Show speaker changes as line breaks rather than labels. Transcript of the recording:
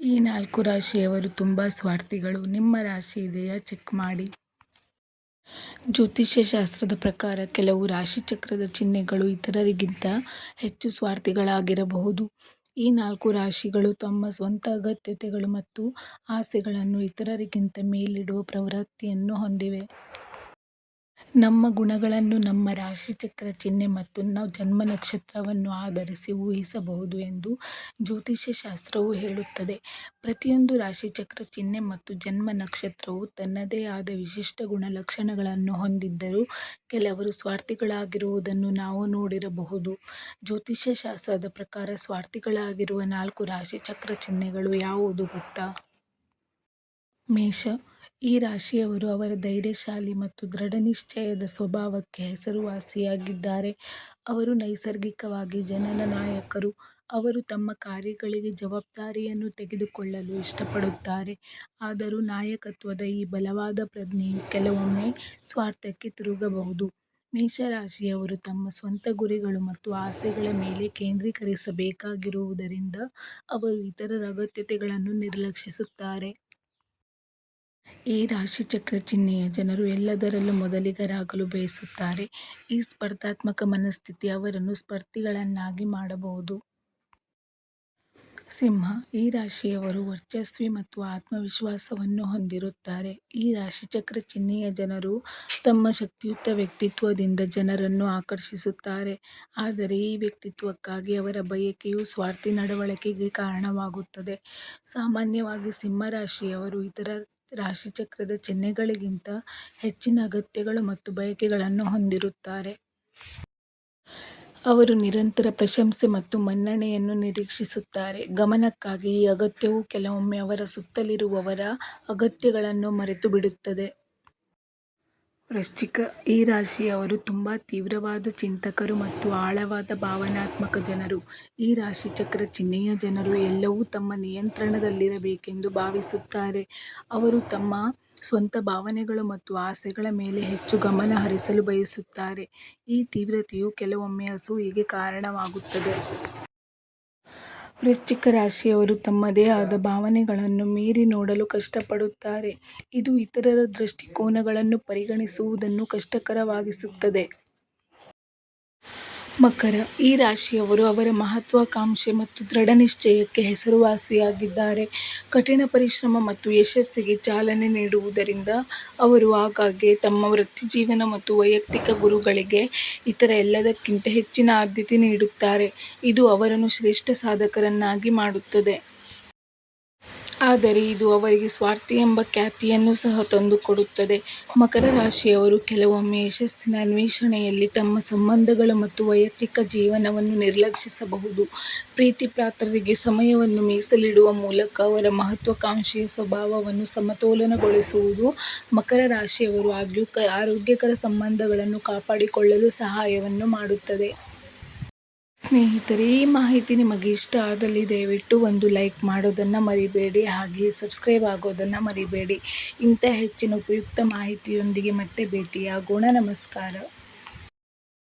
ಈ ನಾಲ್ಕು ರಾಶಿಯವರು ತುಂಬ ಸ್ವಾರ್ಥಿಗಳು. ನಿಮ್ಮ ರಾಶಿ ಇದೆಯಾ? ಚೆಕ್ ಮಾಡಿ. ಜ್ಯೋತಿಷ್ಯ ಶಾಸ್ತ್ರದ ಪ್ರಕಾರ ಕೆಲವು ರಾಶಿಚಕ್ರದ ಚಿಹ್ನೆಗಳು ಇತರರಿಗಿಂತ ಹೆಚ್ಚು ಸ್ವಾರ್ಥಿಗಳಾಗಿರಬಹುದು. ಈ ನಾಲ್ಕು ರಾಶಿಗಳು ತಮ್ಮ ಸ್ವಂತ ಅಗತ್ಯತೆಗಳು ಮತ್ತು ಆಸೆಗಳನ್ನು ಇತರರಿಗಿಂತ ಮೇಲಿಡುವ ಪ್ರವೃತ್ತಿಯನ್ನು ಹೊಂದಿವೆ. ನಮ್ಮ ಗುಣಗಳನ್ನು ನಮ್ಮ ರಾಶಿಚಕ್ರ ಚಿಹ್ನೆ ಮತ್ತು ಜನ್ಮ ನಕ್ಷತ್ರವನ್ನು ಆಧರಿಸಿ ಊಹಿಸಬಹುದು ಎಂದು ಜ್ಯೋತಿಷ್ಯ ಶಾಸ್ತ್ರವು ಹೇಳುತ್ತದೆ. ಪ್ರತಿಯೊಂದು ರಾಶಿಚಕ್ರ ಚಿಹ್ನೆ ಮತ್ತು ಜನ್ಮ ನಕ್ಷತ್ರವು ತನ್ನದೇ ಆದ ವಿಶಿಷ್ಟ ಗುಣಲಕ್ಷಣಗಳನ್ನು ಹೊಂದಿದ್ದರೂ ಕೆಲವರು ಸ್ವಾರ್ಥಿಗಳಾಗಿರುವುದನ್ನು ನಾವು ನೋಡಿರಬಹುದು. ಜ್ಯೋತಿಷ್ಯ ಶಾಸ್ತ್ರದ ಪ್ರಕಾರ ಸ್ವಾರ್ಥಿಗಳಾಗಿರುವ ನಾಲ್ಕು ರಾಶಿಚಕ್ರ ಚಿಹ್ನೆಗಳು ಯಾವುದು ಗೊತ್ತಾ? ಮೇಷ ಈ ರಾಶಿಯವರು ಅವರ ಧೈರ್ಯಶಾಲಿ ಮತ್ತು ದೃಢನಿಶ್ಚಯದ ಸ್ವಭಾವಕ್ಕೆ ಹೆಸರುವಾಸಿಯಾಗಿದ್ದಾರೆ. ಅವರು ನೈಸರ್ಗಿಕವಾಗಿ ಜನನಾಯಕರು ಅವರು ತಮ್ಮ ಕಾರ್ಯಗಳಿಗೆ ಜವಾಬ್ದಾರಿಯನ್ನು ತೆಗೆದುಕೊಳ್ಳಲು ಇಷ್ಟಪಡುತ್ತಾರೆ. ಆದರೂ ನಾಯಕತ್ವದ ಈ ಬಲವಾದ ಪ್ರಜ್ಞೆಯು ಕೆಲವೊಮ್ಮೆ ಸ್ವಾರ್ಥಕ್ಕೆ ತಿರುಗಬಹುದು. ಮೇಷರಾಶಿಯವರು ತಮ್ಮ ಸ್ವಂತ ಗುರಿಗಳು ಮತ್ತು ಆಸೆಗಳ ಮೇಲೆ ಕೇಂದ್ರೀಕರಿಸಬೇಕಾಗಿರುವುದರಿಂದ ಅವರು ಇತರರ ಅಗತ್ಯತೆಗಳನ್ನು ನಿರ್ಲಕ್ಷಿಸುತ್ತಾರೆ. ಈ ರಾಶಿಚಕ್ರ ಚಿಹ್ನೆಯ ಜನರು ಎಲ್ಲದರಲ್ಲೂ ಮೊದಲಿಗರಾಗಲು ಬಯಸುತ್ತಾರೆ. ಈ ಸ್ಪರ್ಧಾತ್ಮಕ ಮನಸ್ಥಿತಿ ಅವರನ್ನು ಸ್ಪರ್ಧಿಗಳನ್ನಾಗಿ ಮಾಡಬಹುದು. ಸಿಂಹ ಈ ರಾಶಿಯವರು ವರ್ಚಸ್ವಿ ಮತ್ತು ಆತ್ಮವಿಶ್ವಾಸವನ್ನು ಹೊಂದಿರುತ್ತಾರೆ. ಈ ರಾಶಿಚಕ್ರ ಚಿಹ್ನೆಯ ಜನರು ತಮ್ಮ ಶಕ್ತಿಯುತ ವ್ಯಕ್ತಿತ್ವದಿಂದ ಜನರನ್ನು ಆಕರ್ಷಿಸುತ್ತಾರೆ. ಆದರೆ ಈ ವ್ಯಕ್ತಿತ್ವಕ್ಕಾಗಿ ಅವರ ಬಯಕೆಯು ಸ್ವಾರ್ಥಿ ನಡವಳಿಕೆಗೆ ಕಾರಣವಾಗುತ್ತದೆ. ಸಾಮಾನ್ಯವಾಗಿ ಸಿಂಹ ರಾಶಿಯವರು ಇತರ ರಾಶಿಚಕ್ರದ ಚಿಹ್ನೆಗಳಿಗಿಂತ ಹೆಚ್ಚಿನ ಅಗತ್ಯಗಳು ಮತ್ತು ಬಯಕೆಗಳನ್ನು ಹೊಂದಿರುತ್ತಾರೆ. ಅವರು ನಿರಂತರ ಪ್ರಶಂಸೆ ಮತ್ತು ಮನ್ನಣೆಯನ್ನು ನಿರೀಕ್ಷಿಸುತ್ತಾರೆ. ಗಮನಕ್ಕಾಗಿ ಈ ಅಗತ್ಯವು ಕೆಲವೊಮ್ಮೆ ಅವರ ಸುತ್ತಲಿರುವವರ ಅಗತ್ಯಗಳನ್ನು ಮರೆತುಬಿಡುತ್ತದೆ. ವೃಶ್ಚಿಕ ಈ ರಾಶಿಯವರು ತುಂಬಾ ತೀವ್ರವಾದ ಚಿಂತಕರು ಮತ್ತು ಆಳವಾದ ಭಾವನಾತ್ಮಕ ಜನರು. ಈ ರಾಶಿ ಚಕ್ರ ಚಿಹ್ನೆಯ ಜನರು ಎಲ್ಲವೂ ತಮ್ಮ ನಿಯಂತ್ರಣದಲ್ಲಿರಬೇಕೆಂದು ಭಾವಿಸುತ್ತಾರೆ. ಅವರು ತಮ್ಮ ಸ್ವಂತ ಭಾವನೆಗಳು ಮತ್ತು ಆಸೆಗಳ ಮೇಲೆ ಹೆಚ್ಚು ಗಮನ ಹರಿಸಲು ಬಯಸುತ್ತಾರೆ. ಈ ತೀವ್ರತೆಯು ಕೆಲವೊಮ್ಮೆ ಅಸೂಯೆಗೆ ಕಾರಣವಾಗುತ್ತದೆ? ವೃಶ್ಚಿಕ ರಾಶಿಯವರು ತಮ್ಮದೇ ಆದ ಭಾವನೆಗಳನ್ನು ಮೀರಿ ನೋಡಲು ಕಷ್ಟಪಡುತ್ತಾರೆ. ಇದು ಇತರರ ದೃಷ್ಟಿಕೋನಗಳನ್ನು ಪರಿಗಣಿಸುವುದನ್ನು ಕಷ್ಟಕರವಾಗಿಸುತ್ತದೆ. ಮಕರ ಈ ರಾಶಿಯವರು ಅವರ ಮಹತ್ವಾಕಾಂಕ್ಷೆ ಮತ್ತು ದೃಢನಿಶ್ಚಯಕ್ಕೆ ಹೆಸರುವಾಸಿಯಾಗಿದ್ದಾರೆ. ಕಠಿಣ ಪರಿಶ್ರಮ ಮತ್ತು ಯಶಸ್ಸಿಗೆ ಚಾಲನೆ ನೀಡುವುದರಿಂದ ಅವರು ಆಗಾಗ್ಗೆ ತಮ್ಮ ವೃತ್ತಿಜೀವನ ಮತ್ತು ವೈಯಕ್ತಿಕ ಗುರುಗಳಿಗೆ ಇತರ ಎಲ್ಲದಕ್ಕಿಂತ ಹೆಚ್ಚಿನ ಆದ್ಯತೆ ನೀಡುತ್ತಾರೆ. ಇದು ಅವರನ್ನು ಶ್ರೇಷ್ಠ ಸಾಧಕರನ್ನಾಗಿ ಮಾಡುತ್ತದೆ. ಆದರೆ ಇದು ಅವರಿಗೆ ಸ್ವಾರ್ಥಿ ಎಂಬ ಖ್ಯಾತಿಯನ್ನು ಸಹ ತಂದುಕೊಡುತ್ತದೆ. ಮಕರ ರಾಶಿಯವರು ಕೆಲವೊಮ್ಮೆ ಯಶಸ್ಸಿನ ಅನ್ವೇಷಣೆಯಲ್ಲಿ ತಮ್ಮ ಸಂಬಂಧಗಳು ಮತ್ತು ವೈಯಕ್ತಿಕ ಜೀವನವನ್ನು ನಿರ್ಲಕ್ಷಿಸಬಹುದು. ಪ್ರೀತಿ ಪಾತ್ರರಿಗೆ ಸಮಯವನ್ನು ಮೀಸಲಿಡುವ ಮೂಲಕ ಅವರ ಮಹತ್ವಾಕಾಂಕ್ಷೆಯ ಸ್ವಭಾವವನ್ನು ಸಮತೋಲನಗೊಳಿಸುವುದು ಮಕರ ರಾಶಿಯವರು ಆರೋಗ್ಯಕರ ಸಂಬಂಧಗಳನ್ನು ಕಾಪಾಡಿಕೊಳ್ಳಲು ಸಹಾಯವನ್ನು ಮಾಡುತ್ತದೆ. ಸ್ನೇಹಿತರೆ, ಈ ಮಾಹಿತಿ ನಿಮಗೆ ಇಷ್ಟ ಆದಲ್ಲಿ ದಯವಿಟ್ಟು ಒಂದು ಲೈಕ್ ಮಾಡೋದನ್ನು ಮರಿಬೇಡಿ, ಹಾಗೆಯೇ ಸಬ್ಸ್ಕ್ರೈಬ್ ಆಗೋದನ್ನು ಮರಿಬೇಡಿ. ಇಂಥ ಹೆಚ್ಚಿನ ಉಪಯುಕ್ತ ಮಾಹಿತಿಯೊಂದಿಗೆ ಮತ್ತೆ ಭೇಟಿಯಾಗೋಣ. ನಮಸ್ಕಾರ.